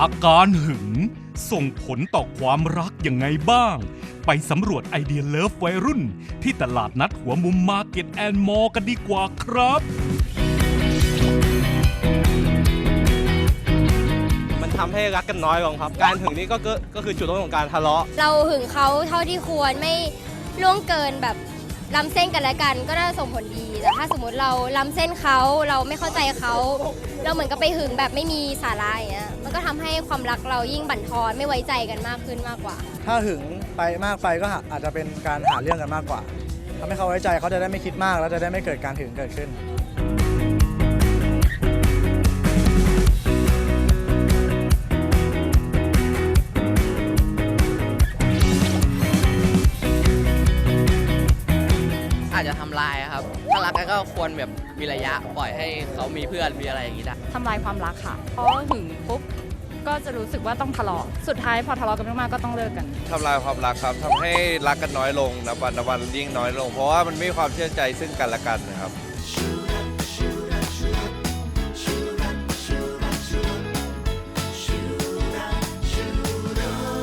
อาการหึง ส่งผลต่อความรักยังไงบ้าง ไปสำรวจไอเดียเลิฟวัยรุ่น ที่ตลาดนัดหัวมุมมาร์เก็ตแอนด์มอลกันดีกว่าครับ มันทำให้รักกันน้อยลงครับ การถึงนี้ก็ก็ก็คือจุดเริ่มของการทะเลาะ เราหึงเขาเท่าที่ควรไม่ล่วงเกินแบบล้ำเส้นกันและกันก็น่าจะส่งผลดีแต่ถ้าสมมติเราล้ำเส้นเขาเราไม่เข้าใจเขา เราเหมือนกับไปหึงแบบไม่มีสาระอย่างเงี้ยมันก็ทำให้ ความรักเรายิ่งบั่นทอนไม่ไว้ใจกันมากขึ้นมากกว่า ถ้าหึงไปมากไปก็หาอาจจะเป็นการหาเรื่องกันมากกว่าทำให้เขาไว้ใจเขาจะได้ไม่คิดมาก แล้วจะได้ไม่เกิดการหึงเกิดขึ้น อาจจะทำลายอะครับ ถ้ารักกันก็ควรแบบมีระยะปล่อยให้เขามีเพื่อนมีอะไรอย่างนี้ได้ ทำลายความรักค่ะเพราะหึงปุ๊บ ก็จะรู้สึกว่าต้องทะเลาะสุดท้ายพอทะเลาะกันมากๆก็ต้องเลิกกันทำลายความรักครับทำให้รักกันน้อยลงนับวันนับวันยิ่งน้อยลง เพราะว่ามันไม่มีความเชื่อใจซึ่งกันและกันนะครับ